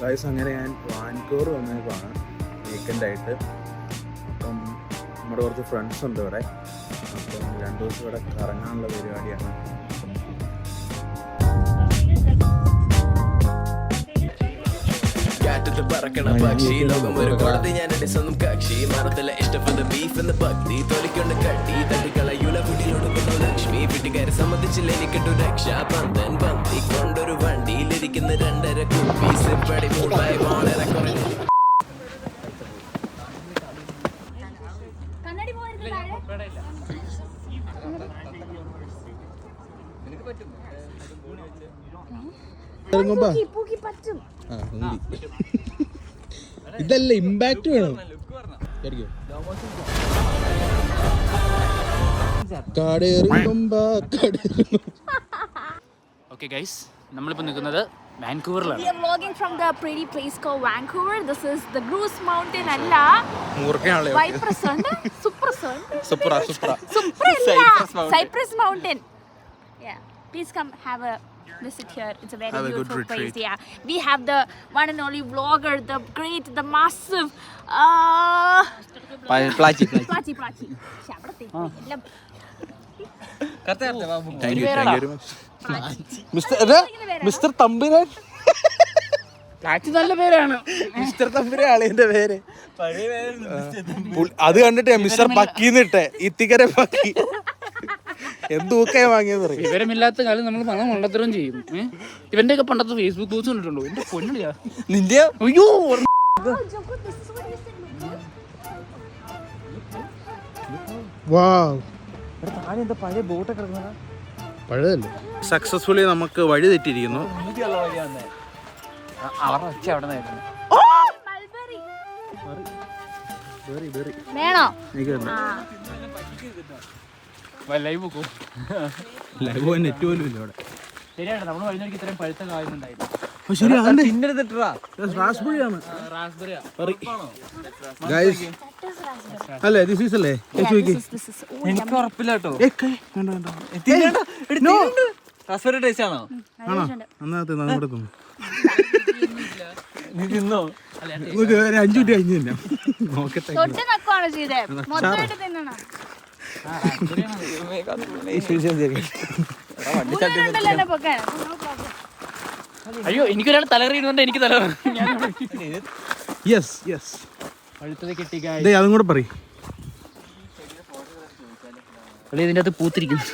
Guys അങ്ങനെ ഞാൻ Vancouver വന്നേക്കാണ് വീക്കെൻഡായിട്ട് അപ്പം നമ്മുടെ കുറച്ച് ഫ്രണ്ട്സ് ഉണ്ട് ഇവിടെ. അപ്പം രണ്ടു ദിവസം ഇവിടെ കറങ്ങാനുള്ള പരിപാടിയാണ്. കാറ്റത്ത് പറക്കണ പക്ഷി. ലോകം ഒരു കോടതി ഞാൻ എന്റെ സ്വന്തം കക്ഷി. മറത്തില്ല ഇഷ്ടപ്പെട്ട ബീഫ് എന്ന ഭക്തി തൊലിക്കൊണ്ട് കട്ടി തട്ടിക്കളയൂല വീട്ടിലൊടുക്കുന്നു ലക്ഷ്മി. വീട്ടുകാരെ സംബന്ധിച്ചില്ല എനിക്കിട്ടു രക്ഷാ. പന്തൻ പന്തി കൊണ്ടൊരു വണ്ടിയിലിരിക്കുന്ന രണ്ടര കുപ്പീസ് പടി മൂടായി വളരെ കുറഞ്ഞു താഴെ. പൂക്കി പൂക്കി പറ്റും. ആ ഹുണ്ടി ഇതല്ല ഇമ്പാക്ട് വേണം. ഓക്കെ ഗൈസ് നമ്മളിപ്പോ നിൽക്കുന്നത് വാൻകൂവറിലാണ്. Visit here. It's a very Have a good beautiful place. retreat. Yeah, we have the one and only vlogger, the great, the massive. Uh, അവിടെ തെറ്റി. എല്ലാം. Thank you thank you very much mister mister തമ്പുരാൻ? പ്ലാച്ചി നല്ല പേരാണ്. Mister തമ്പുരാൻ ആളിന്റെ പേര് അത് കണ്ടിട്ട് മിസ്റ്റർ പക്കീന്ന് ഇട്ടെ. ഇത്തിക്കര പക്കി. എന്തൂക്കയെ വാങ്ങിയത് അറിയാം വിവരമില്ലാത്ത കാലം നമ്മൾ പണം കൊണ്ടത്തരം ചെയ്യും? ഇവന്റെ ഒക്കെ പണ്ടത്തെ ഫേസ്ബുക്ക് പോസ്റ്റ് കണ്ടിട്ടുണ്ടോ? എന്റെ പൊന്നില്ല നിന്റെ അയ്യോ സക്സസ്ഫുള്ളി നമുക്ക് വഴി തെറ്റിയിരിക്കുന്നു. അവരുടെ ഒച്ച അവിടെ നിന്നായിരുന്നു. വേണോ? ആ. ലൈവ് നോക്കൂ ലൈവ് നെറ്റ് പോലും ഇല്ല അവിടെ ശരിയാണ് നമ്മൾ കഴിഞ്ഞ ഇത്രയും പഴുത്ത കായുന്നുണ്ടായിരുന്നു ശരി റാസ്ബെറിയാണ് റാസ്ബെറിയാ അല്ലേ ദിസ് ഈസ് അല്ലേ. Oh, എനിക്ക് ഉറപ്പില്ല കേട്ടോ. റാസ്ബെറി ടേസ്റ്റ് ആണോ? ആണോ? എന്നാ തിന്നാ നമ്മുടെ തിന്നു നീ തിന്നോ? അഞ്ചു മിനിറ്റ് കഴിഞ്ഞു തന്നെ നോക്കട്ടെ. അയ്യോ എനിക്കൊരാൾ തലറിയുന്നുണ്ട് എനിക്ക് തല യെസ് യെസ് പഴുത്തത് കിട്ടി ദേ അതും കൂടെ പറയും. ഇതിന്റെ അകത്ത് പൂത്തിരിക്കുന്നു.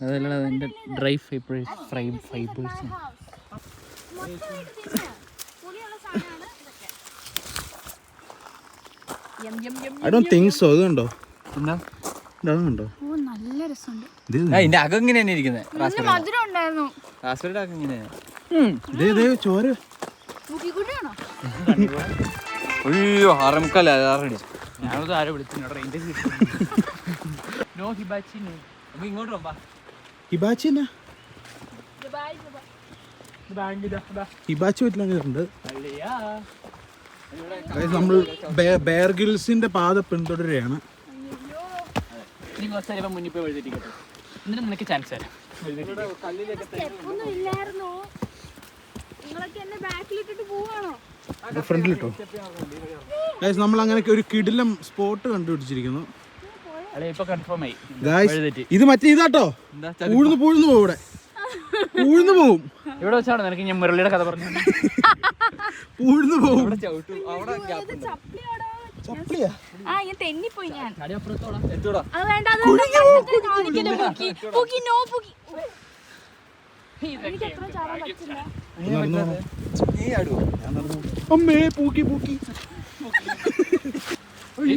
അതല്ല അതിന്റെ dry fibres fry fibres. I don't think so ഇത് കണ്ടോ എന്താ? ഇത് അത് കണ്ടോ ഓ നല്ല രസമുണ്ട്. ഇത് ആ ഇതിന്റെ അകം ഇങ്ങനെ തന്നെ ഇരിക്കുന്നത് നല്ല മധുരം ഉണ്ടായിരുന്നു. റാസ്ബെറിയുടെ അകം ഇങ്ങനെയാ ദേ ദേ ചോര. മുക്കിക്കുട്ടിയാണോ അയ്യോ ആറേമുക്കാല ആറടി. ഞാനത് ആരോ വിളിച്ചു റേഞ്ച് നോ ഹിബാച്ചി നോ നമുക്ക് ഇങ്ങോട്ട് പോകാം ഹിബാച്ചി എന്നാ? ഹിബാച്ചി വീട്ടിലൊക്കെ നമ്മൾ ബെയർ ഗിൽസിന്റെ പാത പിന്തുടരുകയാണ്. നീ കുറച്ച് നേരം മുന്നിൽ പോയി എഴുതിയിരിക്കട്ടെ. എന്നിട്ട് നിനക്ക് ചാൻസ് തരാം. ഒന്നും ഇല്ലായിരുന്നോ? നിങ്ങളൊക്കെ എന്നെ ബാക്കിലിട്ടിട്ട് പോവാണോ? ഫ്രണ്ടിലിട്ടോ? ഗൈസ് നമ്മൾ അങ്ങനെ ഒരു കിടിലം സ്പോട്ട് കണ്ടുപിടിച്ചിരിക്കുന്നു. അല്ലെ ഇപ്പൊ കൺഫേം ആയി. ഗൈസ് വഴിതെറ്റി. ഇത് മറ്റേ ഇതാട്ടോ. പൂഴ്ന്നു പൂഴ്ന്നു പോകും ഇവിടെ. പൂഴ്ന്നു പോവും. ഇവിടെ വെച്ചാണ് നിനക്ക് ഞാൻ മുരളിയുടെ കഥ പറഞ്ഞു പൂഴ്ന്നു പോവും. ചവിട്ടും. അവിടെ ആ ഞാൻ തെന്നിപ്പോയി ഞാൻ. എത്തൂടാ. അത് വേണ്ട അത് വേണ്ട. കാണിക്കല്ലേ പൂക്കി പൂക്കി നോ പൂക്കി എനിക്ക് എത്ര ചാടാൻ പറ്റില്ല. നീ ആടുവോ അമ്മേ പൂക്കി പൂക്കി.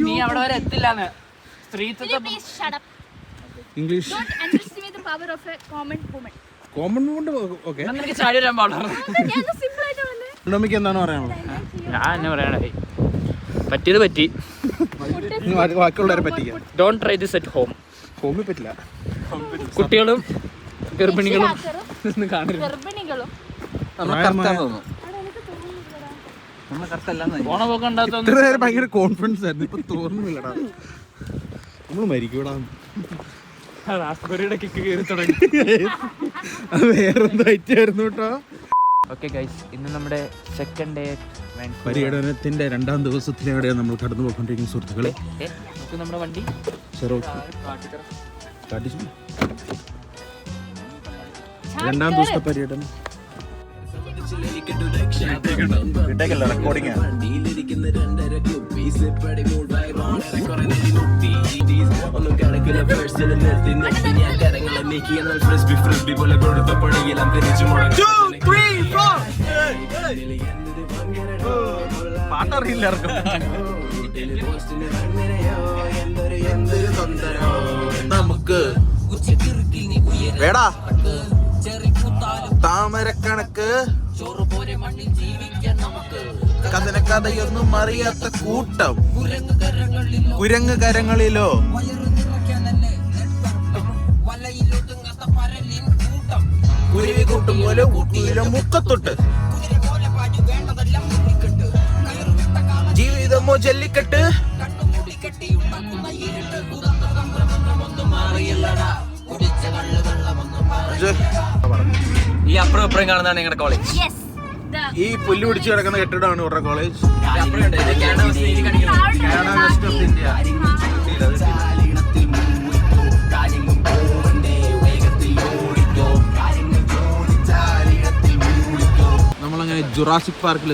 നീ അവിടെ വരെ എത്തില്ലാന്ന്. English don't underestimate the power of a common woman common കൊണ്ട് ഓക്കെ എന്നാ നിനക്ക് ചാടി വരാൻ പാടാണ്. എന്താണ് പറയാനുള്ളത്? ഞാൻ എന്നെ പറയണേ പറ്റിയത് പറ്റി. ഇനി ബാക്കി- ബാക്കിയുള്ളവരെ പറ്റിക്കാം. Don't try this at home ഹോമിൽ പറ്റില്ല. കുട്ടികളും ഗർഭിണികളും കാണരുത്. ഇത്ര നേരം ഭയങ്കര കോൺഫിഡൻസ് ആയിരുന്നു. ഇപ്പൊ തോന്നുന്നില്ലടാ. നമ്മൾ മരിക്കൂടാ. റാസ്ബെറിയുടെ കിക്ക് കയറി തുടങ്ങി. അത് വേറെന്തോ ഐറ്റം ആയിരുന്നു കേട്ടോ. ഓക്കെ ഗൈസ് ഇന്ന് നമ്മുടെ സെക്കൻഡ് ഡേ പര്യടനത്തിന്റെ രണ്ടാം ദിവസത്തിലൂടെ നമ്മൾ കടന്നു പോയിക്കൊണ്ടിരിക്കുന്ന സുഹൃത്തുക്കളെ നമുക്ക് നമ്മുടെ വണ്ടി. രണ്ടാം ദിവസത്തെ പര്യടനം. റെക്കോർഡിംഗ് ഒന്നും കണക്കില്ല പേഴ്സണൽ നിർത്തി നിർത്തി ഞാൻ കരങ്ങളെ നീക്കി. എന്നാൽ ഫ്രിസ്ബി ഫ്രിസ്ബി പോലെ കൊടുത്ത പണിയെല്ലാം തിരിച്ചു മുടങ്ങി. പാട്ടറിയില്ല നമുക്ക് വേടാ. താമരക്കണക്ക്. കഥന കഥയൊന്നും അറിയാത്ത കൂട്ടം. കുരങ്ങ് കരങ്ങളിലോ കുരുവി കൂട്ടും പോലെ ഊട്ടിയിലെ മുക്കത്തൊട്ട്. ജീവിതമോ ജല്ലിക്കെട്ട്? ഈ അപ്പുറം ഇപ്പുറം കാണുന്നതാണ് നിങ്ങളുടെ കോളേജ് ഈ പുല്ല് പിടിച്ച് കിടക്കുന്ന കെട്ടിടമാണ് ഇവരുടെ കോളേജ് വെസ്റ്റ് ഓഫ് ഇന്ത്യ നമ്മളങ്ങനെ ജുറാസിക് പാർക്കിൽ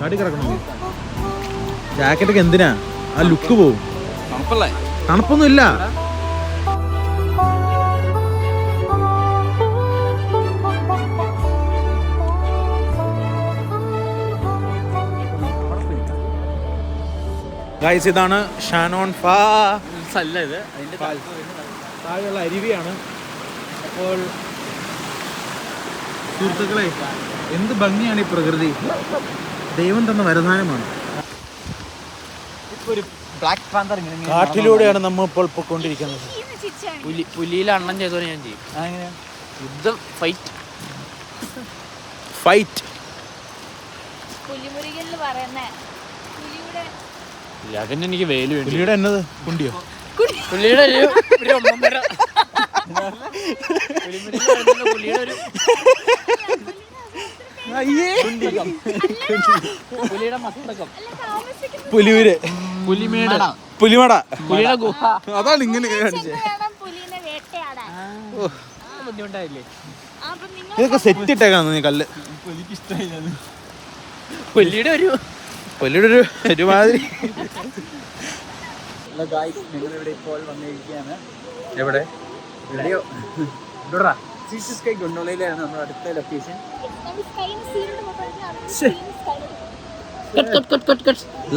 ചാടി കിടക്കണം? ജാക്കറ്റൊക്കെ എന്തിനാ? ആ ലുക്ക് പോവും. തണുപ്പൊന്നും ഇല്ല ഗൈസ് ഇതാണ് ഷാനോൺ ഫാ. അല്ല ഇത്. അതിന്റെ താഴെയുള്ള അരുവിയാണ്. അപ്പോൾ സുഹൃത്തുക്കളെ എന്ത് ഭംഗിയാണ് ഈ പ്രകൃതി? ദൈവം തന്ന വരദാനമാണ് കാട്ടിലൂടെയാണ് നമ്മൾ ഇപ്പോൾ പൊയ്ക്കൊണ്ടിരിക്കുന്നത്. പുലി പുലിയിൽ അണ്ണം ചെയ്തോ ഞാൻ ചെയ്യും. യുദ്ധം ഫൈറ്റ് ഫൈറ്റ് പുലിയുടെ അതിന് എനിക്ക് വേൽ വേണ്ടി. പുലിയുടെ എന്നത്? കുണ്ടിയോ? പുലിയുടെ ഒരു പുള്ളിയുടെ ഒരു പുലിയുടെ മസ്തകം. അല്ല താമസിക്കുന്ന പുലിയൂര്. പുലിമേട്. പുലിമട. പുലിയുടെ ഗുഹ. അതാണ് ഇങ്ങനെ ബുദ്ധിമുട്ടായില്ലേ? ഇതൊക്കെ സെറ്റ് ഇട്ടേക്കാന്ന് നീ കല്ല്. പുലിയുടെ ഒരു പുലിയുടെ ഒരു ഒരുമാതിരി. ഞങ്ങളിവിടെ ഇപ്പോൾ വന്നിരിക്കുകയാണ്. എവിടെ? വീഡിയോ സീസസ് സ്കൈ ഗുണ്ടോളയിലാണ് നമ്മുടെ അടുത്ത location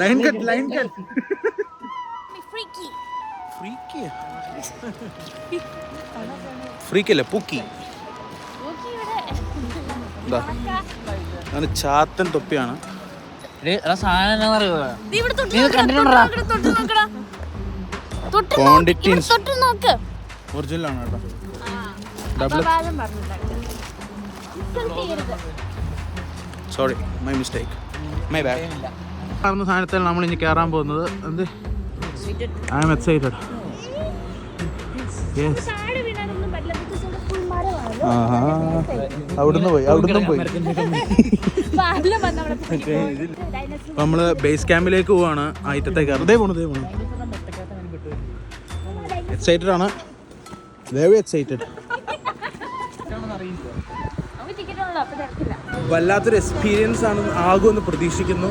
line cut line cut freaky ഫ്രീക്കല്ലേ പൂക്കി അങ്ങനെ ചാത്തൻ തൊപ്പിയാണ്. ഒറിജിനൽ ആണ് കേട്ടോ. Sorry my mistake my bad കാണുന്ന സാധനത്തിൽ നമ്മൾ ഇനി കയറാൻ പോകുന്നത് എന്ത്? ഐ എം എക്സൈറ്റഡ് അവിടുന്ന് പോയി അവിടുന്ന് പോയി. നമ്മൾ ബേസ് ക്യാമ്പിലേക്ക് പോവാണ്. ആയിട്ടത്തേക്ക് അതേ പോണു ദേ പോണു. എക്സൈറ്റഡ് ആണ്. വെരി എക്സൈറ്റഡ് നമുക്ക് ticket ഉള്ളൂ, അപ്പൊ തരത്തില്ല. വല്ലാത്തൊരു എക്സ്പീരിയൻസ് ആണ് ആകുമെന്ന് പ്രതീക്ഷിക്കുന്നു.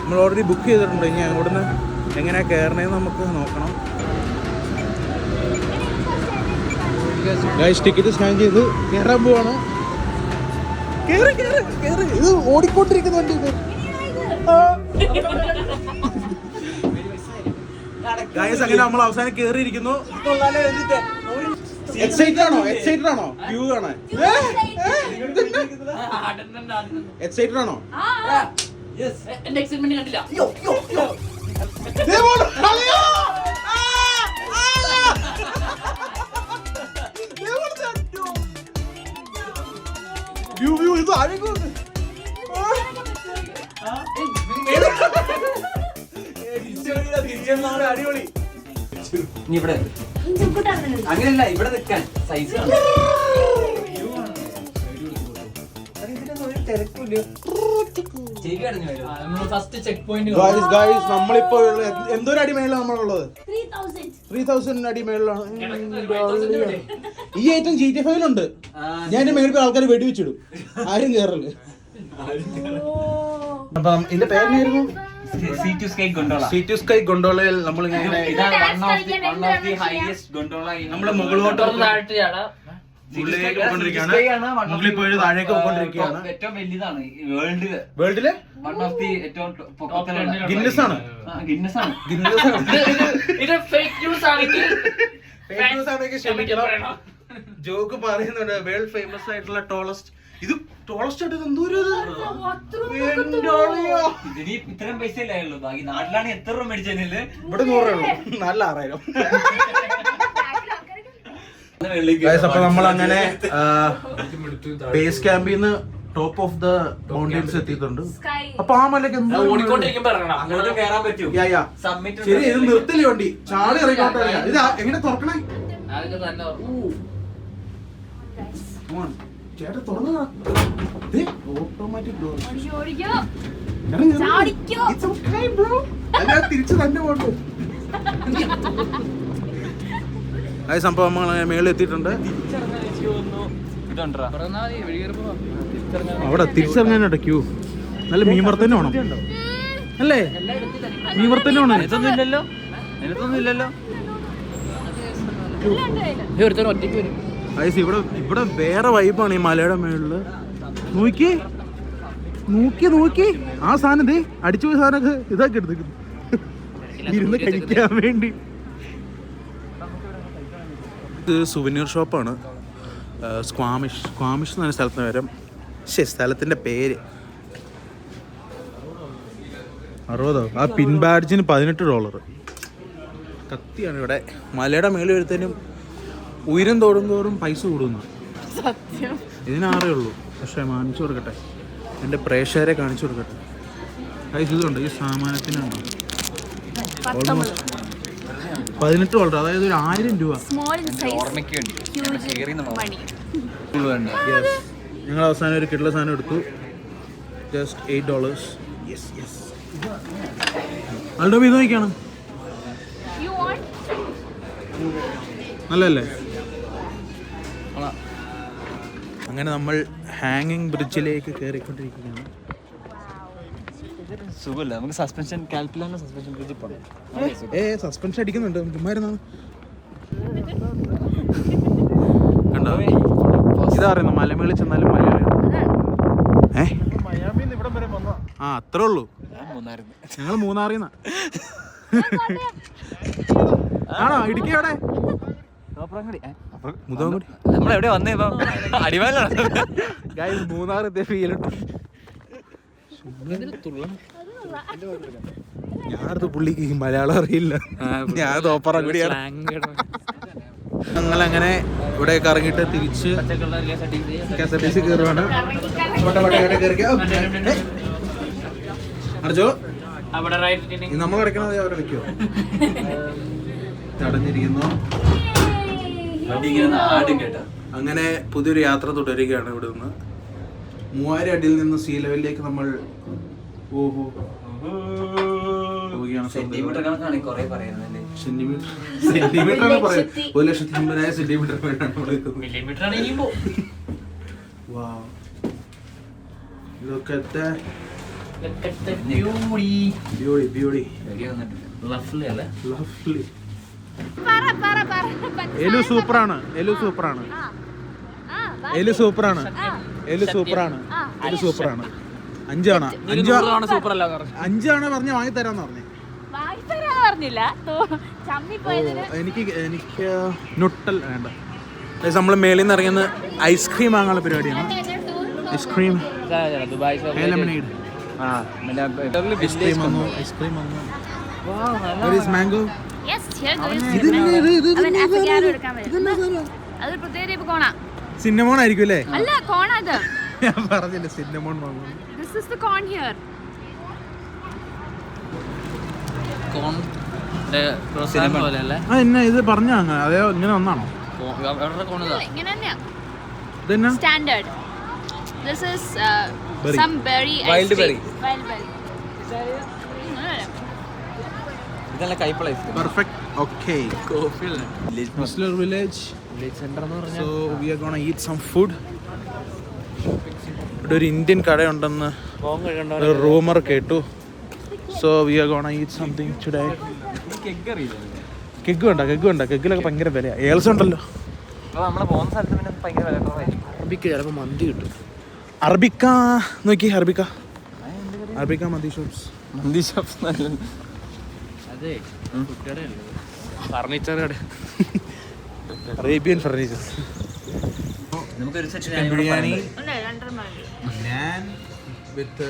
നമ്മൾ ഓൾറെഡി ബുക്ക് ചെയ്തിട്ടുണ്ട്. ഇനി അവിടുന്ന് എങ്ങനെയാ കയറണേന്ന് നമുക്ക് നോക്കണം. ടിക്കറ്റ് സ്കാൻ ചെയ്ത് കയറാൻ പോവാണ്. കേറ് കേറ് കേറ് ഇത് ഓടിക്കൊണ്ടിരിക്കുന്ന വണ്ടി ഗായസ് അങ്ങനെ നമ്മൾ അവസാനം കേറിയിരിക്കുന്നു എക്സൈറ്റഡ് ആണോ? എക്സൈറ്റഡ് ആണോ? ക്യൂ ആണ്. എക്സൈറ്റഡ് ആണോ? എന്റെ എക്സൈറ്റ്മെന്റ് കണ്ടില്ല. ദേ പോണു. ആ! ആ! ദേ പോണു ചട്ടു. വ്യൂ, വ്യൂ, ഇത് അഴകുണ്ട്. ആ! ഏ, തിരിച്ചടിയില്ല, തിരിച്ചടി നമ്മുടെ അടിപൊളി. ഇനി ഇവിടെ. അങ്ങനെയല്ല ഇവിടെ നിൽക്കാൻ. സൈസ് ചെവി അടഞ്ഞു വരും നമ്മൾ first check point guys guys നമ്മളിപ്പോ എന്തോരം നമ്മളുള്ളത്? ത്രീ തൗസൻഡ് ഈ ഐറ്റം ജി ടി ഫൈവിലുണ്ട് ഞാൻ പോയി ആൾക്കാർ വെടിവെച്ചിടും. ആരും കേറൽ. അപ്പൊ ഇതിന്റെ പേരെന്നായിരുന്നു? Sea to sky gondola. Sea to sky ഗൊണ്ടോളയിൽ നമ്മൾ ഇങ്ങനെ ഇതാണ് one of the one of the highest gondola നമ്മൾ മുകളിലോട്ട് മുകളിലേക്ക് പോയിക്കൊണ്ടിരിക്കുകയാണ് മുകളിൽ പോയി താഴേക്ക് പോയിക്കൊണ്ടിരിക്കുകയാണ് ഏറ്റവും വലിയതാണ് വേൾഡിലെ വൺ ഓഫ് ദി ഏറ്റവും ഗിന്നസ് ആണ്. ഗിന്നസ് ആണ്. ഗിന്നസ് ഇത് ഫേക്ക് ന്യൂസ് ആണെങ്കിൽ ഫേക്ക് ന്യൂസ് ആണെങ്കിൽ ക്ഷമിക്കണം. ജോക്ക് പറയുന്നുണ്ട് വേൾഡ് ഫേമസ് ആയിട്ടുള്ള ടോളസ്റ്റ് ഇത് ടോളസ്റ്റ്. ഇതിന് ഇത്രയും പൈസ അല്ലേ ഉള്ളൂ ബാക്കി നാട്ടിലാണ് എത്ര രൂപ മേടിച്ചതിന്? ഇവിടെ നൂറ് ഉള്ളൂ. നല്ല ആറായിരം. അപ്പൊ നമ്മൾ അങ്ങനെ ബേസ് ക്യാമ്പിൽ നിന്ന് ടോപ്പ് ഓഫ് ദ മൗണ്ടൻസ് എത്തിയിട്ടുണ്ട്. അപ്പൊ ആ മലക്ക് എന്തോ ഓടിക്കൊണ്ടിരിക്കുമ്പോ ഇറങ്ങണം. അങ്ങോട്ട് കയറാൻ പറ്റും. യാ, യാ. സബ്മിറ്റ് ശരി ഇത് നിർത്തില്ല വണ്ടി? ചാടി ഇറങ്ങിക്കോട്ടെ ഇത് എങ്ങനെ തുറക്കണേ? തന്നെ. Come on. ചേട്ടാ തുറന്നതാ ഓട്ടോമാറ്റിക് ഡോർ തിരിച്ചു തന്നെ പോട്ടു അത് സംഭവം നമ്മൾ മേളിൽ എത്തിയിട്ടുണ്ട്. അവിടെ തിരിച്ചിറങ്ങാനായിട്ട് ക്യൂ നല്ല മീൻ തന്നെ വേണം. അല്ലേ? മീൻ തന്നെ വേണം. ഇതൊന്നും ഇല്ലല്ലോ ഇതിനകത്തൊന്നും ഇല്ലല്ലോ ഒരുത്തൻ ഒറ്റയ്ക്ക് വരും. ഐസ് ഇവിടെ ഇവിടെ വേറെ വൈബാണ് ഈ മലയുടെ മേളിൽ. നോക്കി. നോക്കി നോക്കി. ആ സാധനം ദേ അടിച്ചു പോയ സാധനമൊക്കെ ഇതാക്കി എടുത്തേക്കുന്നു ഇരുന്ന് കഴിക്കാൻ വേണ്ടി. ഇത് സുവനീർ ഷോപ്പാണ് സ്ക്വാമിഷ് സ്ക്വാമിഷ് എന്ന് പറഞ്ഞ സ്ഥലത്തിന് വരും ശേ സ്ഥലത്തിന്റെ പേര്. അറുപതോ? ആ പിൻ ബാഡ്ജിന് പതിനെട്ട് ഡോളർ കത്തിയാണ് ഇവിടെ. മലയുടെ മേളിൽ വരുത്തേനും ഉയരം തോടും തോറും പൈസ കൂടുന്നു. സത്യം. ഇതിനാറേ ഉള്ളൂ. പക്ഷേ മാനിച്ചു കൊടുക്കട്ടെ. എന്റെ പ്രേക്ഷകരെ കാണിച്ചു കൊടുക്കട്ടെ. പൈസ ഇതുണ്ട്. ഈ സാമാനത്തിനുണ്ടോ ഓൾമോസ്റ്റ് പതിനെട്ട് ഡോളർ അതായത് ഒരു ആയിരം രൂപ. സ്മോൾ സൈസ് ഓർമ്മയ്ക്ക് വേണ്ടി ഹ്യൂജ് മണി യെസ് ഞങ്ങൾ അവസാനം ഒരു കിട്ടുള്ള സാധനം എടുത്തു. ജസ്റ്റ് എയ്റ്റ് ഡോളേഴ്സ് ആളുടെ ഇത് നോക്കിയാണ് വാണ്ട് നല്ലല്ലേ അങ്ങനെ നമ്മൾ ഹാങ്ങിങ് ബ്രിഡ്ജിലേക്ക് കയറിക്കൊണ്ടിരിക്കുകയാണ് സുഖമില്ല നമുക്ക് സസ്പെൻഷൻ കാൽപ്പിലാണ് സസ്പെൻഷൻ ബ്രിഡ്ജിൽ പോകണം ഏ സസ്പെൻഷൻ അടിക്കുന്നുണ്ട്. ചുമ്മാ ഇരുന്നാണ് കണ്ടോ? ഇതാ പറയുന്നത് മലമേളിൽ ചെന്നാലും മലയാളി ഏ? ആ അത്രേ ഉള്ളൂ. ഞങ്ങൾ മൂന്നാറിൽ ആണോ? ഇടുക്കി എവിടെ? മുതങ്ങുടി നമ്മൾ എവിടെ വന്നേ. ഇപ്പൊ? അടിമാലാണ് ഗൈസ് മൂന്നാർ എത്തിയ ഫീൽ ഞാനടുത്ത് പുള്ളിക്ക് മലയാളം അറിയില്ല. ഞാൻ തോപ്പറ കൂടിയാണ് ഞങ്ങൾ അങ്ങനെ ഇവിടെ ഇറങ്ങിട്ട് തിരിച്ച് K S R T C കയറുവാണ്. അർജോ അവിടെ നമ്മൾ കിടക്കണത് അവരെ വെക്കോ തടഞ്ഞിരിക്കുന്നു ഇങ്ങനെ ആടും കേട്ടാ. അങ്ങനെ പുതിയൊരു യാത്ര തുടരുകയാണ് ഇവിടെ നിന്ന് മൂവായിരം അടിയിൽ നിന്ന് സീ ലെവലിലേക്ക് നമ്മൾ ഓഹോ സെന്റിമീറ്റർ കണക്കാണ് കൊറേ പറയുന്നത് സെന്റിമീറ്റർ സെന്റിമീറ്റർ ആണ് പറയുന്നത് ഒരു ലക്ഷത്തി അമ്പതിനായിരം സെന്റിമീറ്റർ മില്ലിമീറ്റർ. ബ്യൂട്ടി അല്ലേ. എലു സൂപ്പറാണ് എലു സൂപ്പറാണ്. ആണ് ആ എലു സൂപ്പറാണ് ആണ് എലു സൂപ്പറാണ് ആണ് എലു സൂപ്പറാണ്. അഞ്ചാണ് അഞ്ചാണ് സൂപ്പർ അല്ല പറഞ്ഞു. അഞ്ചാണ് പറഞ്ഞ വാങ്ങി തരാന്ന് പറഞ്ഞു. വാങ്ങി തരാന്ന് പറഞ്ഞില്ല ചമ്മി പോയതിന് എനിക്ക് എനിക്ക് നുട്ടൽ വേണ്ട. നമ്മൾ മേളിൽ നിന്ന് ഇറങ്ങുന്ന ഐസ്ക്രീം വാങ്ങാനുള്ള പരിപാടിയാണ്. ഐസ്ക്രീം ഐസ്ക്രീം വന്നു ഐസ്ക്രീം വന്നു. മാംഗോ യെസ് ഹിയർ ഗോസ് ഇത് ഇത് ഇത് ഇത് അവൻ ഇത് അഫഗാനോ ഇത് എടുക്കാൻ വരും. അത് പ്രത്യേക ടൈപ്പ് കോണ. സിന്നമോൺ ആയിരിക്കും അല്ലേ? അല്ല കോണ അത് ഞാൻ പറഞ്ഞില്ല സിന്നമോൺ വാങ്ങുന്നു this is the cone here cone പോലെ അല്ലേ? ആ എന്നെ ഇത് പറഞ്ഞ അങ്ങനെ അതെയോ ഇങ്ങനെ ഒന്നാണോ ഇങ്ങനെ തന്നെയാ. ഇതെന്നാ? Standard this is. Some berry Wild berry. Wild berry ഇതല്ല കൈപ്പള പെർഫെക്റ്റ് ഓക്കേ കോഫി വില്ലേജ് മിസ്ലർ വില്ലേജ് സെന്റർ എന്ന് പറഞ്ഞാൽ so we are gonna eat some food ഇവിടെ ഒരു ഇന്ത്യൻ കടയുണ്ടെന്ന് ഒരു റൂമർ കേട്ടു. So we are gonna eat something today keg ഉണ്ടോ കെഗ് ഉണ്ടോ കെഗിലൊക്കെ ഭയങ്കര വിലയാണ് ഏൽസ് ഉണ്ടല്ലോ. വില അറബിക്ക് ചിലപ്പോൾ മന്തി കിട്ടും. അറബിക്ക നോക്കി അറബിക്ക. അറബിക്ക മന്തി ഷോപ്സ് മന്തി ഷോപ്സ് നല്ല അതെ ഫർണിച്ചർ കട അറേബ്യൻ ഫർണിച്ചർ. നമുക്കൊരു chicken biryani naan with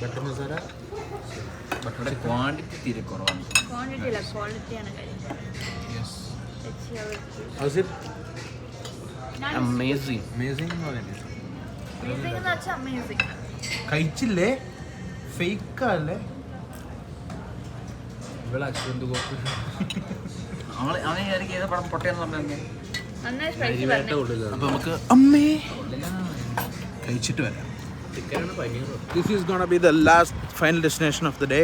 butter masala quantity തീരെ കുറവാണ്. അമേസിംഗ്. കഴിച്ചില്ലേ? ഫേക്ക് അല്ലേ ഇവിടെ അശ്വന്ത് ഗോപി അവൾ അവൻ വിചാരിക്കും ഏത് പടം പൊട്ടയെന്ന് പറഞ്ഞെ. അപ്പൊ നമുക്ക് അമ്മേ. കഴിച്ചിട്ട് വരാം. This is gonna be the last final destination of the day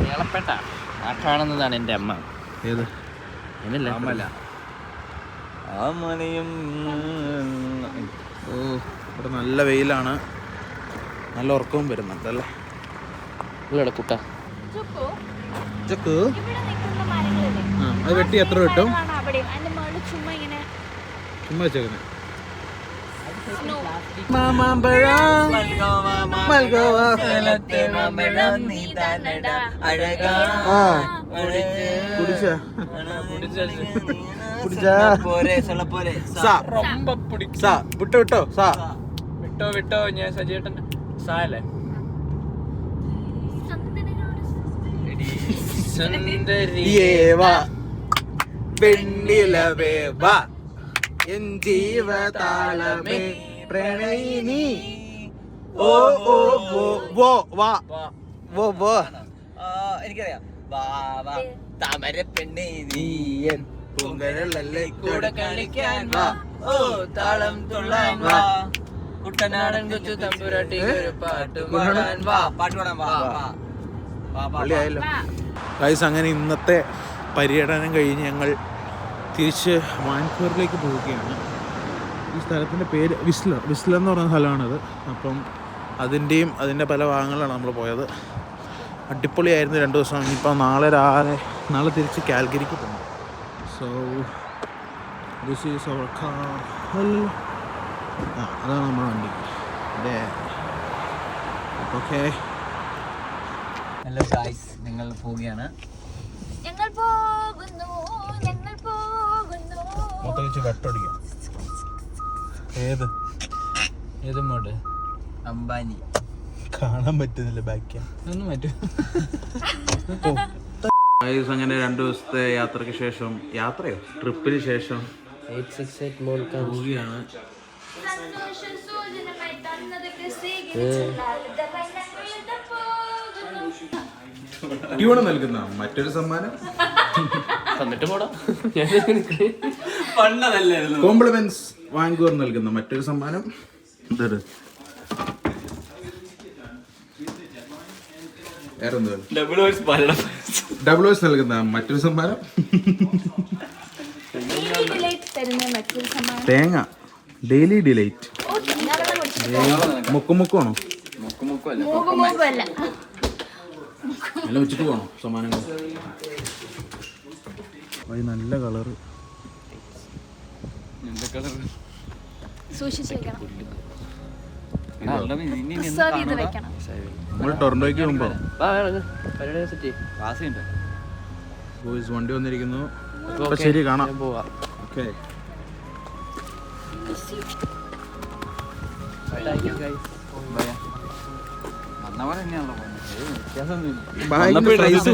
കേളപ്പെട്ട ആട്ടാണെന്നതാണ് എന്റെ അമ്മ. ഏത്? എന്നല്ല അമ്മല്ല. ആ മനയും ഓ ഇവിടെ നല്ല വെയിലാണ്. നല്ല ഉറക്കവും വരുന്നുണ്ട് അല്ലേ ഇവിടെ കുട്ട ചുക്കു? ആ അത് വെട്ടി എത്ര കിട്ടും ചുമ്മാ വെച്ചേക്കുന്നത് വിട്ടോ വിട്ടോ. സാ. വിട്ടോ വിട്ടോ. ഞാൻ സജീട്ടൻ വാ എൻ ജീവതാളമേ പ്രണയിനി. ഓ ഓ വോ വോ വാ. വോ. വോ ആ, എനിക്കറിയാം. വാ വാ. താമര പെണ്ണി നീ നീയൻ പൂങ്കരളല്ലേ കൂടെ കളിക്കാൻ വാ. ഓ താളം തുള്ളാൻ വാ. കുട്ടനാടൻ കൊച്ചു തമ്പുരാട്ടി ഒരു പാട്ട് പാടാൻ വാ പാട്ട് പാടാൻ വാ പള്ളിയായല്ലോ ഗൈസ് അങ്ങനെ ഇന്നത്തെ പര്യടനം കഴിഞ്ഞ് ഞങ്ങൾ തിരിച്ച് വാൻകൂവറിലേക്ക് പോവുകയാണ്. ഈ സ്ഥലത്തിന്റെ പേര് വിസ്ലർ വിസ്ലർ എന്ന് പറയുന്ന സ്ഥലമാണിത്. അപ്പം അതിന്റെയും അതിന്റെ പല ഭാഗങ്ങളിലാണ് നമ്മൾ പോയത്. അടിപൊളിയായിരുന്നു രണ്ട് ദിവസം. ഇനിയിപ്പോൾ നാളെ രാവിലെ നാളെ തിരിച്ച് കാൽഗരിക്ക് പോകും so this is our car ആ അതാണ് നമ്മുടെ വണ്ടി. അതെ. ഓക്കെ ഹലോ ഗായ്സ് നിങ്ങൾ പോവുകയാണ്. ഞങ്ങൾ പോകുന്നു ഞങ്ങൾ പോകുന്നു. മൊത്തം വെച്ച് വെട്ടടിക്കാം ഏത്? ഏത് മോഡ് അംബാനി. കാണാൻ പറ്റുന്നില്ല ബാക്കിയൊന്നും ഒന്നും പറ്റും. അങ്ങനെ രണ്ട് ദിവസത്തെ യാത്രയ്ക്ക് ശേഷം യാത്രയോ? ട്രിപ്പിന് ശേഷം എയ്റ്റ് സിക്സ് എയ്റ്റ് മോൾ പോവുകയാണ്. ട്യൂണ് നൽകുന്ന മറ്റൊരു സമ്മാനം. തന്നിട്ട് പോടാ. കോംപ്ലിമെന്റ്സ് വാങ്കൂർ നൽകുന്ന മറ്റൊരു സമ്മാനം. എന്താ? ഡബിൾ ഓസ് നൽകുന്ന മറ്റൊരു സമ്മാനം. തേങ്ങ. ഡെയിലി ഡിലൈറ്റ് ഓ, തേങ്ങാവെള്ളം കുടിച്ചിട്ട് മുക്കുമുക്കാണോ മൂക്ക് പോണോ എല്ലാം വെച്ചിട്ട് പോകണോ സമ്മാനങ്ങൾ? അത് നല്ല കളറ് നമ്മൾ ബോയ്സ് വണ്ടി വന്നിരിക്കുന്നു. ശരി കാണാം. പോവാ. ഓക്കെ.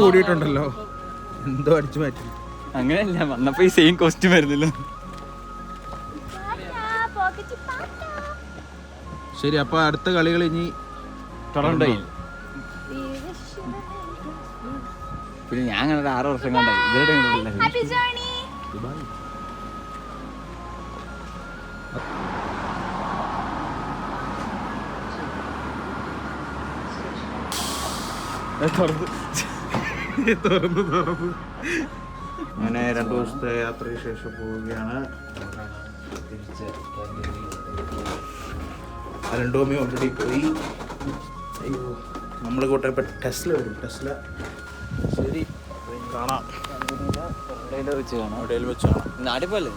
കൂടിയിട്ടുണ്ടല്ലോ. എന്തോ അടിച്ചു മാറ്റി. അങ്ങനെയല്ല വന്നപ്പോ ഈ സെയിം കോസ്റ്റ്യൂം വരുന്നല്ലോ ശരി അപ്പൊ അടുത്ത കളികൾ ഇനി ടൊറന്റോയിൽ പിന്നെ ഞാൻ കണ്ടത് ആറ് വർഷം കണ്ടായി. ഇവരുടെ തുറന്നു തുറന്ന് അങ്ങനെ രണ്ടു ദിവസത്തെ യാത്രയ്ക്ക് ശേഷം പോവുകയാണ്. അരണ്ടോമി ഓൾറെഡി പോയി. അയ്യോ നമ്മൾ കൂട്ടെ ഇപ്പം ടെസ്ല വരും. ടെസ്ല. ശരി. കാണാം. വെച്ച് കാണാം. അവിടെ വെച്ച് കാണാം. നാട്ടിൽ പോലെ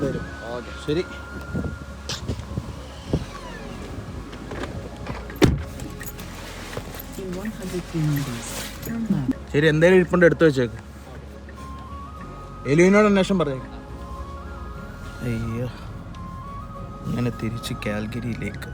തരും. ശരി. ശരി എന്തായാലും ഇരിപ്പുണ്ട് എടുത്തു വെച്ചേക്ക്. എലുവിനോട് അന്വേഷണം പറഞ്ഞേക്ക് അയ്യോ അങ്ങനെ തിരിച്ച് കാൽഗരിയിലേക്ക്.